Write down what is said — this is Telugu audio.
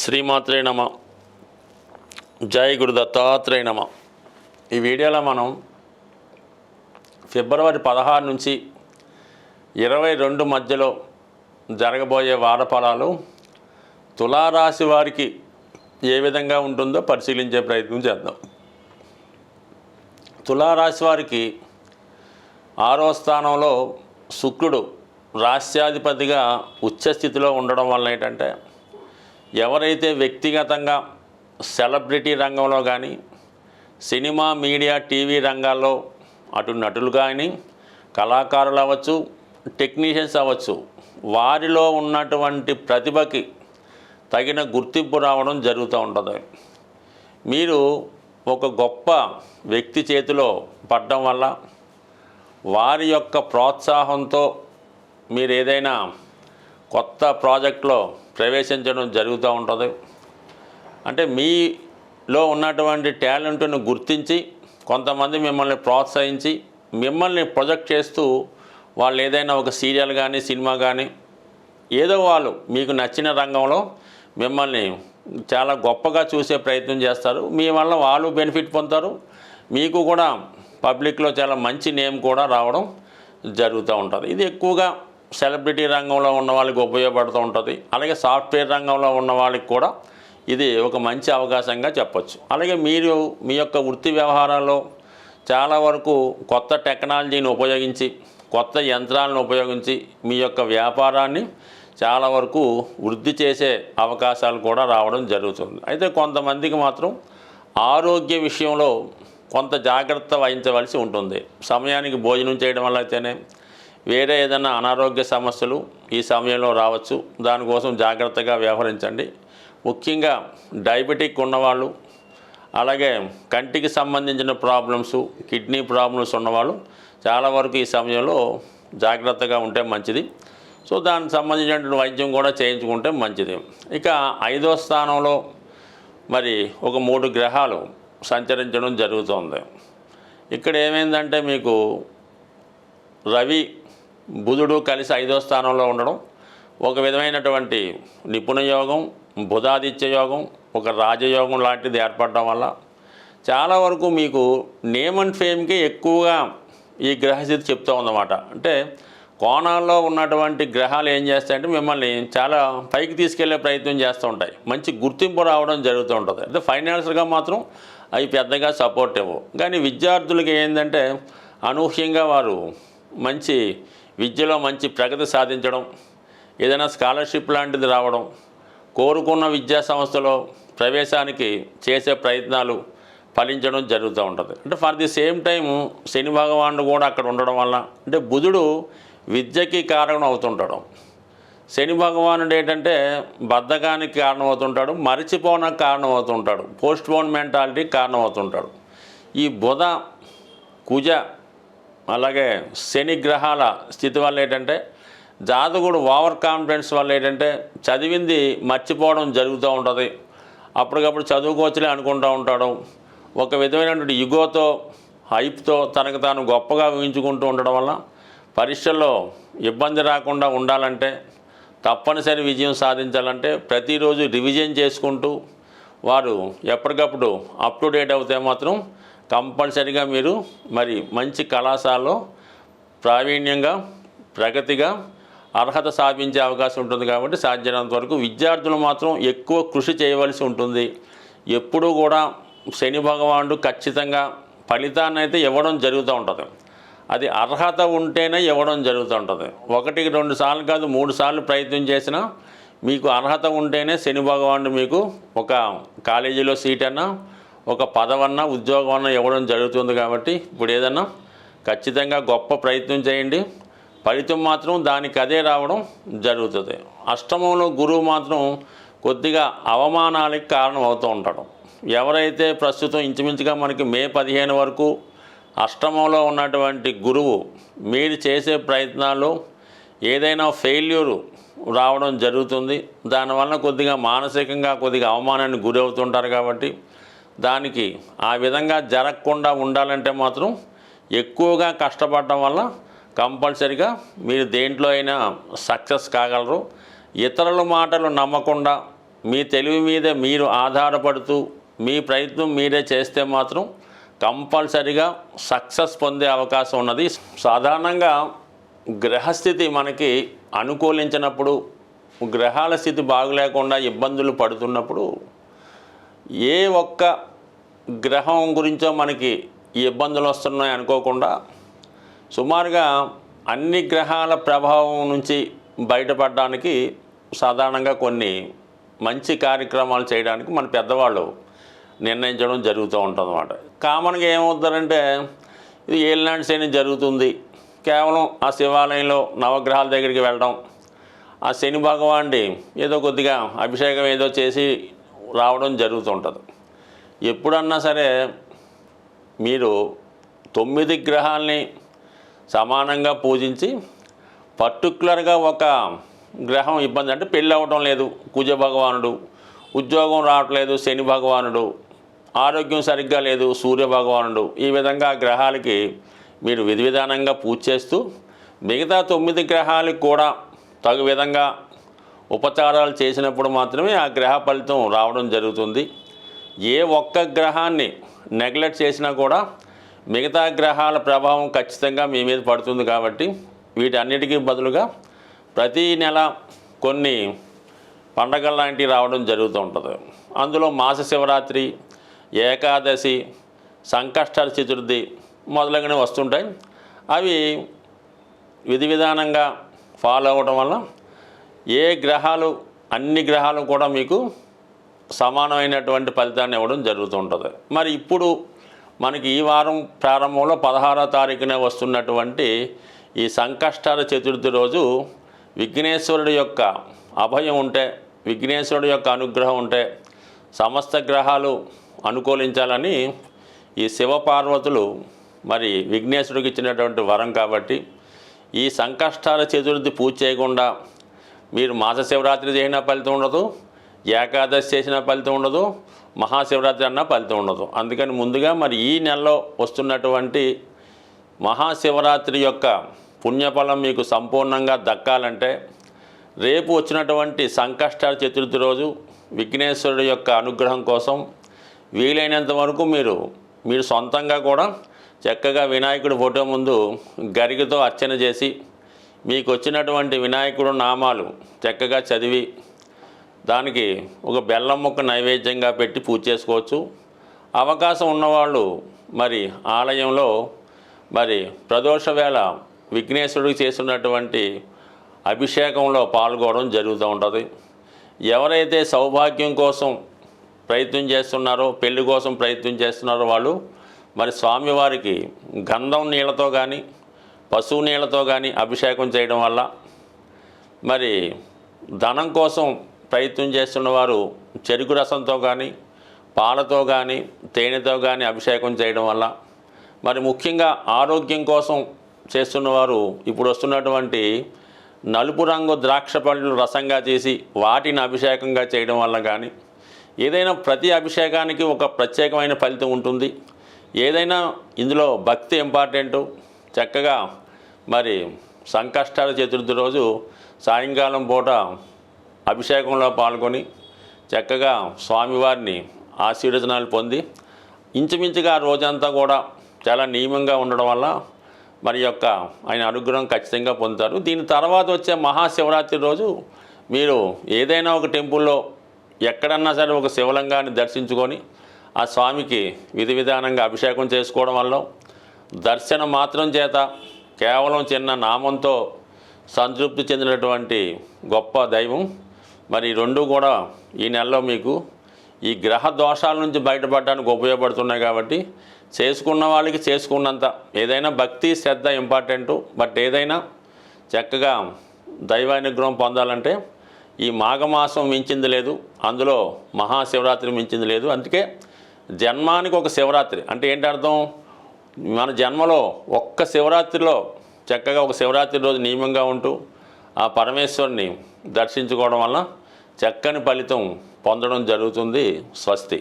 శ్రీమాత్రే నమ. జై గురు దత్తాత్రేయ నమ. ఈ వీడియోలో మనం ఫిబ్రవరి పదహారు నుంచి ఇరవై రెండు మధ్యలో జరగబోయే వారఫలాలు తులారాశి వారికి ఏ విధంగా ఉంటుందో పరిశీలించే ప్రయత్నం చేద్దాం. తులారాశి వారికి ఆరో స్థానంలో శుక్రుడు రాష్ట్రాధిపతిగా ఉచ్చస్థితిలో ఉండడం వల్ల ఏంటంటే ఎవరైతే వ్యక్తిగతంగా సెలబ్రిటీ రంగంలో కానీ సినిమా మీడియా టీవీ రంగాల్లో అటు నటులు కానీ కళాకారులు అవ్వచ్చు టెక్నీషియన్స్ అవ్వచ్చు వారిలో ఉన్నటువంటి ప్రతిభకి తగిన గుర్తింపు రావడం జరుగుతూ ఉంటుంది. మీరు ఒక గొప్ప వ్యక్తి చేతిలో పడడం వల్ల వారి యొక్క ప్రోత్సాహంతో మీరు ఏదైనా కొత్త ప్రాజెక్ట్లో ప్రవేశించడం జరుగుతూ ఉంటుంది. అంటే మీలో ఉన్నటువంటి టాలెంట్ను గుర్తించి కొంతమంది మిమ్మల్ని ప్రోత్సహించి మిమ్మల్ని ప్రొజెక్ట్ చేస్తూ వాళ్ళు ఏదైనా ఒక సీరియల్ కానీ సినిమా కానీ ఏదో వాళ్ళు మీకు నచ్చిన రంగంలో మిమ్మల్ని చాలా గొప్పగా చూసే ప్రయత్నం చేస్తారు. మీ వల్ల వాళ్ళు బెనిఫిట్ పొందుతారు. మీకు కూడా పబ్లిక్లో చాలా మంచి నేమ్ కూడా రావడం జరుగుతూ ఉంటుంది. ఇది ఎక్కువగా సెలబ్రిటీ రంగంలో ఉన్న వాళ్ళకి ఉపయోగపడుతూ ఉంటుంది. అలాగే సాఫ్ట్వేర్ రంగంలో ఉన్న వాళ్ళకి కూడా ఇది ఒక మంచి అవకాశంగా చెప్పచ్చు. అలాగే మీరు మీ యొక్క వృత్తి వ్యవహారాల్లో చాలా వరకు కొత్త టెక్నాలజీని ఉపయోగించి కొత్త యంత్రాలను ఉపయోగించి మీ యొక్క వ్యాపారాన్ని చాలా వరకు వృద్ధి చేసే అవకాశాలు కూడా రావడం జరుగుతుంది. అయితే కొంతమందికి మాత్రం ఆరోగ్య విషయంలో కొంత జాగ్రత్త వహించవలసి ఉంటుంది. సమయానికి భోజనం చేయడం వల్ల అయితేనే వేరే ఏదైనా అనారోగ్య సమస్యలు ఈ సమయంలో రావచ్చు. దానికోసం జాగ్రత్తగా వ్యవహరించండి. ముఖ్యంగా డయాబెటిక్ ఉన్నవాళ్ళు అలాగే కంటికి సంబంధించిన ప్రాబ్లమ్స్ కిడ్నీ ప్రాబ్లమ్స్ ఉన్నవాళ్ళు చాలా వరకు ఈ సమయంలో జాగ్రత్తగా ఉంటే మంచిది. సో దానికి సంబంధించినటువంటి వైద్యం కూడా చేయించుకుంటే మంచిది. ఇక ఐదో స్థానంలో మరి ఒక మూడు గ్రహాలు సంచరించడం జరుగుతుంది. ఇక్కడ ఏమైందంటే మీకు రవి బుధుడు కలిసి ఐదో స్థానంలో ఉండడం ఒక విధమైనటువంటి నిపుణ యోగం బుధాదిత్య యోగం ఒక రాజయోగం లాంటిది ఏర్పడడం వల్ల చాలా వరకు మీకు నేమ్ అండ్ ఫేమ్కి ఎక్కువగా ఈ గ్రహస్థితి చెప్తూ ఉందన్నమాట. అంటే కోణాల్లో ఉన్నటువంటి గ్రహాలు ఏం చేస్తాయంటే మిమ్మల్ని చాలా పైకి తీసుకెళ్ళే ప్రయత్నం చేస్తూ ఉంటాయి. మంచి గుర్తింపు రావడం జరుగుతూ ఉంటుంది. అంటే ఫైనాన్షియల్గా మాత్రం అవి పెద్దగా సపోర్ట్ ఇవ్వవు. కానీ విద్యార్థులకి ఏంటంటే అనూహ్యంగా వారు మంచి విద్యలో మంచి ప్రగతి సాధించడం ఏదైనా స్కాలర్షిప్ లాంటిది రావడం కోరుకున్న విద్యా సంస్థలో ప్రవేశానికి చేసే ప్రయత్నాలు ఫలించడం జరుగుతూ ఉంటుంది. అంటే for the same time Shani భగవానుడు కూడా అక్కడ ఉండడం వల్ల అంటే బుధుడు విద్యకి కారణం అవుతుంటాడు. శని భగవానుడు ఏంటంటే బద్ధకానికి కారణం అవుతుంటాడు మరిచిపోవడానికి కారణం అవుతుంటాడు పోస్ట్ పోన్ మెంటాలిటీకి కారణం అవుతుంటాడు. ఈ బుధ కుజ అలాగే శని గ్రహాల స్థితి వల్ల ఏంటంటే జాతకుడు ఓవర్ కాన్ఫిడెన్స్ వల్ల ఏంటంటే చదివింది మర్చిపోవడం జరుగుతూ ఉంటుంది. అప్పటికప్పుడు చదువుకోవచ్చులే అనుకుంటూ ఉంటాడు. ఒక విధమైనటువంటి యుగోతో హైప్తో తనకు తాను గొప్పగా ఊహించుకుంటూ ఉండడం వల్ల పరీక్షల్లో ఇబ్బంది రాకుండా ఉండాలంటే తప్పనిసరి విజయం సాధించాలంటే ప్రతిరోజు రివిజన్ చేసుకుంటూ వారు ఎప్పటికప్పుడు అప్ టు డేట్ అవుతే మాత్రం కంపల్సరిగా మీరు మరి మంచి కళాశాలలో ప్రావీణ్యంగా ప్రగతిగా అర్హత సాధించే అవకాశం ఉంటుంది కాబట్టి సాధ్యమైనంత వరకు విద్యార్థులు మాత్రం ఎక్కువ కృషి చేయవలసి ఉంటుంది. ఎప్పుడూ కూడా శని భగవానుడు ఖచ్చితంగా ఫలితాన్ని అయితే ఇవ్వడం జరుగుతూ ఉంటుంది. అది అర్హత ఉంటేనే ఇవ్వడం జరుగుతూ ఉంటుంది. ఒకటికి రెండు సార్లు కాదు మూడు సార్లు ప్రయత్నం చేసినా మీకు అర్హత ఉంటేనే శని భగవానుడు మీకు ఒక కాలేజీలో సీట్ అన్నా ఒక పదవన్న ఉద్యోగం అన్న ఇవ్వడం జరుగుతుంది కాబట్టి ఇప్పుడు ఏదన్నా ఖచ్చితంగా గొప్ప ప్రయత్నం చేయండి. ఫలితం మాత్రం దానికి అదే రావడం జరుగుతుంది. అష్టమంలో గురువు మాత్రం కొద్దిగా అవమానాలకి కారణం అవుతూ ఉంటాడు. ఎవరైతే ప్రస్తుతం ఇంచుమించుగా మనకి మే పదిహేను వరకు అష్టమంలో ఉన్నటువంటి గురువు మీరు చేసే ప్రయత్నాలు ఏదైనా ఫెయిల్యూరు రావడం జరుగుతుంది. దానివల్ల కొద్దిగా మానసికంగా కొద్దిగా అవమానానికి గురి అవుతుంటారు కాబట్టి దానికి ఆ విధంగా జరగకుండా ఉండాలంటే మాత్రం ఎక్కువగా కష్టపడటం వల్ల కంపల్సరిగా మీరు దేంట్లో అయినా సక్సెస్ కాగలరు. ఇతరుల మాటలు నమ్మకుండా మీ తెలివి మీద మీరు ఆధారపడుతూ మీ ప్రయత్నం మీరే చేస్తే మాత్రం కంపల్సరిగా సక్సెస్ పొందే అవకాశం ఉన్నది. సాధారణంగా గ్రహస్థితి మనకి అనుకూలించినప్పుడు గ్రహాల స్థితి బాగలేకుండా ఇబ్బందులు పడుతున్నప్పుడు ఏ ఒక్క గ్రహం గురించో మనకి ఈ ఇబ్బందులు వస్తున్నాయి అనుకోకుండా సుమారుగా అన్ని గ్రహాల ప్రభావం నుంచి బయటపడడానికి సాధారణంగా కొన్ని మంచి కార్యక్రమాలు చేయడానికి మన పెద్దవాళ్ళు నిర్ణయించడం జరుగుతూ ఉంటుంది అన్నమాట కామన్గా ఏమవుతారంటే ఇది ఏలినాటి శని జరుగుతుంది. కేవలం ఆ శివాలయంలో నవగ్రహాల దగ్గరికి వెళ్ళడం ఆ శని భగవాన్ని ఏదో కొద్దిగా అభిషేకం ఏదో చేసి రావడం జరుగుతుంటుంది. ఎప్పుడన్నా సరే మీరు తొమ్మిది గ్రహాల్ని సమానంగా పూజించి పర్టికులర్గా ఒక గ్రహం ఇబ్బంది అంటే పెళ్ళి అవ్వడం లేదు కుజ భగవానుడు ఉద్యోగం రావట్లేదు శని భగవానుడు ఆరోగ్యం సరిగ్గా లేదు సూర్య భగవానుడు ఈ విధంగా గ్రహాలకి మీరు విధి విధానంగా పూజ చేస్తూ మిగతా తొమ్మిది గ్రహాలకు కూడా తగు విధంగా ఉపచారాలు చేసినప్పుడు మాత్రమే ఆ గ్రహ ఫలితం రావడం జరుగుతుంది. ఏ ఒక్క గ్రహాన్ని నెగ్లెక్ట్ చేసినా కూడా మిగతా గ్రహాల ప్రభావం ఖచ్చితంగా మీ మీద పడుతుంది కాబట్టి వీటన్నిటికీ బదులుగా ప్రతీ నెల కొన్ని పండగలు లాంటివి రావడం జరుగుతూ ఉంటుంది. అందులో మాస శివరాత్రి ఏకాదశి సంకష్ట చతుర్థి మొదలగునవి వస్తుంటాయి. అవి విధి విధానంగా ఫాలో అవ్వడం వల్ల ఏ గ్రహాలు అన్ని గ్రహాలు కూడా మీకు సమానమైనటువంటి ఫలితాన్ని ఇవ్వడం జరుగుతుంటుంది. మరి ఇప్పుడు మనకి ఈ వారం ప్రారంభంలో పదహారో తారీఖున వస్తున్నటువంటి ఈ సంకష్టాల చతుర్థి రోజు విఘ్నేశ్వరుడి యొక్క అభయం ఉంటే విఘ్నేశ్వరుడి యొక్క అనుగ్రహం ఉంటే సమస్త గ్రహాలు అనుకూలించాలని ఈ శివపార్వతులు మరి విఘ్నేశ్వరుడికి ఇచ్చినటువంటి వరం కాబట్టి ఈ సంకష్టాల చతుర్థి పూజ చేయకుండా మీరు మాస శివరాత్రి చేసిన ఫలితం ఉండదు ఏకాదశి చేసిన ఫలితం ఉండదు మహాశివరాత్రి అన్న ఫలితం ఉండదు. అందుకని ముందుగా మరి ఈ నెలలో వస్తున్నటువంటి మహాశివరాత్రి యొక్క పుణ్యఫలం మీకు సంపూర్ణంగా దక్కాలంటే రేపు వచ్చినటువంటి సంకష్టాల చతుర్థి రోజు విఘ్నేశ్వరుడు యొక్క అనుగ్రహం కోసం వీలైనంత వరకు మీరు మీరు సొంతంగా కూడా చక్కగా వినాయకుడి ఫోటో ముందు గరికతో అర్చన చేసి మీకు వచ్చినటువంటి వినాయకుడు నామాలు చక్కగా చదివి దానికి ఒక బెల్లం ముక్క నైవేద్యంగా పెట్టి పూజ చేసుకోవచ్చు. అవకాశం ఉన్నవాళ్ళు మరి ఆలయంలో మరి ప్రదోష వేళ విఘ్నేశ్వరుడికి చేసినటువంటి అభిషేకంలో పాల్గొనడం జరుగుతూ ఉంటుంది. ఎవరైతే సౌభాగ్యం కోసం ప్రయత్నం చేస్తున్నారో పెళ్ళి కోసం ప్రయత్నం చేస్తున్నారో వాళ్ళు మరి స్వామివారికి గంధం నీళ్ళతో కానీ పశువు నీళ్ళతో కానీ అభిషేకం చేయడం వల్ల మరి ధనం కోసం ప్రయత్నం చేస్తున్న వారు చెరుకు రసంతో కానీ పాలతో కానీ తేనెతో కానీ అభిషేకం చేయడం వల్ల మరి ముఖ్యంగా ఆరోగ్యం కోసం చేస్తున్నవారు ఇప్పుడు వస్తున్నటువంటి నలుపు రంగు ద్రాక్ష పళ్ళు రసంగా చేసి వాటిని అభిషేకంగా చేయడం వల్ల కానీ ఏదైనా ప్రతి అభిషేకానికి ఒక ప్రత్యేకమైన ఫలితం ఉంటుంది. ఏదైనా ఇందులో భక్తి ఇంపార్టెంటు. చక్కగా మరి సంకష్టాల చతుర్థి రోజు సాయంకాలం పూట అభిషేకంలో పాల్గొని చక్కగా స్వామివారిని ఆశీర్వచనాలు పొంది ఇంచుమించుగా రోజంతా కూడా చాలా నియమంగా ఉండడం వల్ల మరి యొక్క ఆయన అనుగ్రహం ఖచ్చితంగా పొందుతారు. దీని తర్వాత వచ్చే మహాశివరాత్రి రోజు మీరు ఏదైనా ఒక టెంపుల్లో ఎక్కడన్నా సరే ఒక శివలింగాన్ని దర్శించుకొని ఆ స్వామికి విధి విధానంగా అభిషేకం చేసుకోవడం వల్ల దర్శనం మాత్రం చేత కేవలం చిన్న నామంతో సంతృప్తి చెందినటువంటి గొప్ప దైవం. మరి రెండు కూడా ఈ నెలలో మీకు ఈ గ్రహ దోషాల నుంచి బయటపడడానికి ఉపయోగపడుతున్నాయి కాబట్టి చేసుకున్న వాళ్ళకి చేసుకున్నంత ఏదైనా భక్తి శ్రద్ధ ఇంపార్టెంటు బట్ ఏదైనా చక్కగా దైవానుగ్రహం పొందాలంటే ఈ మాఘమాసం మించింది లేదు అందులో మహాశివరాత్రి మించింది లేదు. అందుకే జన్మానికి ఒక శివరాత్రి అంటే ఏంటి అర్థం మన జన్మలో ఒక్క శివరాత్రిలో చక్కగా ఒక శివరాత్రి రోజు నియమంగా ఉంటూ ఆ పరమేశ్వరుని దర్శించుకోవడం వల్ల చక్కని ఫలితం పొందడం జరుగుతుంది స్వస్తి.